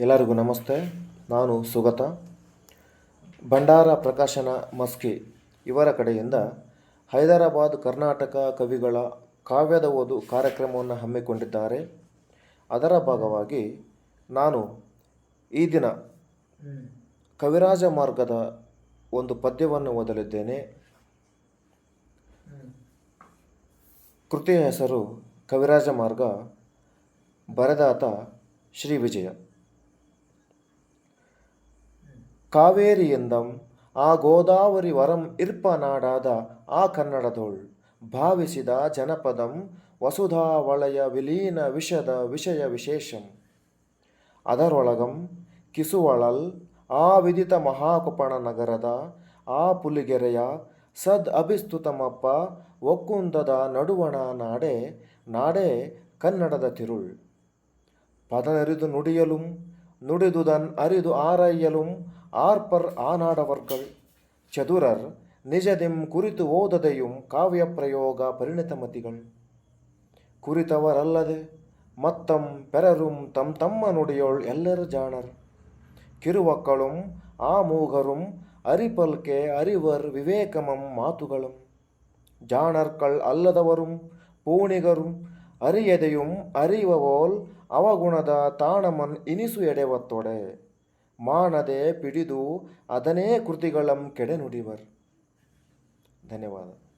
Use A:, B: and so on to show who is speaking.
A: ಎಲ್ಲರಿಗೂ ನಮಸ್ತೆ. ನಾನು ಸುಗತ. ಭಂಡಾರ ಪ್ರಕಾಶನ ಮಸ್ಕಿ ಇವರ ಕಡೆಯಿಂದ ಹೈದರಾಬಾದ್ ಕರ್ನಾಟಕ ಕವಿಗಳ ಕಾವ್ಯದ ಓದು ಕಾರ್ಯಕ್ರಮವನ್ನು ಹಮ್ಮಿಕೊಂಡಿದ್ದಾರೆ. ಅದರ ಭಾಗವಾಗಿ ನಾನು ಈ ದಿನ ಕವಿರಾಜ ಮಾರ್ಗದ ಒಂದು ಪದ್ಯವನ್ನು ಓದಲಿದ್ದೇನೆ. ಕೃತಿಯ ಹೆಸರು ಕವಿರಾಜ ಮಾರ್ಗ, ಬರೆದಾತ ಶ್ರೀ ವಿಜಯ. ಕಾವೇರಿ ಎಂದಂ ಆ ಗೋದಾವರಿ ವರಂ ಇರ್ಪ ನಾಡಾದ ಆ ಕನ್ನಡದೋಳ್. ಭಾವಿಸಿದ ಜನಪದಂ ವಸುಧಾ ವಲಯ ವಿಲೀನ ವಿಷದ ವಿಷಯ ವಿಶೇಷಂ. ಅದರೊಳಗಂ ಕಿಸುವಳಲ್, ಆ ವಿದಿತ ಮಹಾಕುಪಣ ನಗರದ, ಆ ಪುಲಿಗೆರೆಯ ಸದ್ ಅಭಿಸ್ತುತಮಪ್ಪ ಒಕ್ಕುಂದದ ನಡುವಣ ನಾಡೆ ನಾಡೆ ಕನ್ನಡದ ತಿರುಳ್. ಪದನರಿದು ನುಡಿಯಲುಂ ನುಡಿದುದನ್ ಅರಿದು ಆರೈಯಲುಂ ಆರ್ಪರ್ ಆನಾಡವರ್ಗಳ್ ಚದುರರ್ ನಿಜದಿಂ ಕುರಿತು ಓದದೆಯುಂ ಕಾವ್ಯ ಪ್ರಯೋಗ ಪರಿಣಿತಮತಿಗಳ್ ಕುರಿತವರಲ್ಲದೆ ಮತ್ತಂ ಪೆರರುಂ ತಮ್ ತಮ್ಮ ನುಡಿಯೊಳ್ ಎಲ್ಲರ ಜಾಣರ್ ಕಿರುವಕ್ಕಳುಂ ಆ ಮೂಗರುಂ ಅರಿಪಲ್ಕೆ ಅರಿವರ್ ವಿವೇಕಮಂ ಮಾತುಗಳಂ ಜಾಣರ್ಕಳ್ ಅಲ್ಲದವರುಂ ಅರಿಯದೆಯುಂ ಅರಿವವೋಲ್ ಅವಗುಣದ ತಾಣಮನ್ ಇನಿಸು ಎಡೆವತ್ತೊಡೆ. ಮಾನದೆ ಪಿಡಿದು ಅದನೇ ಕೃತಿಗಳಂ ಕೆಡೆ ನುಡಿವರ್ ಧನ್ಯವಾದ.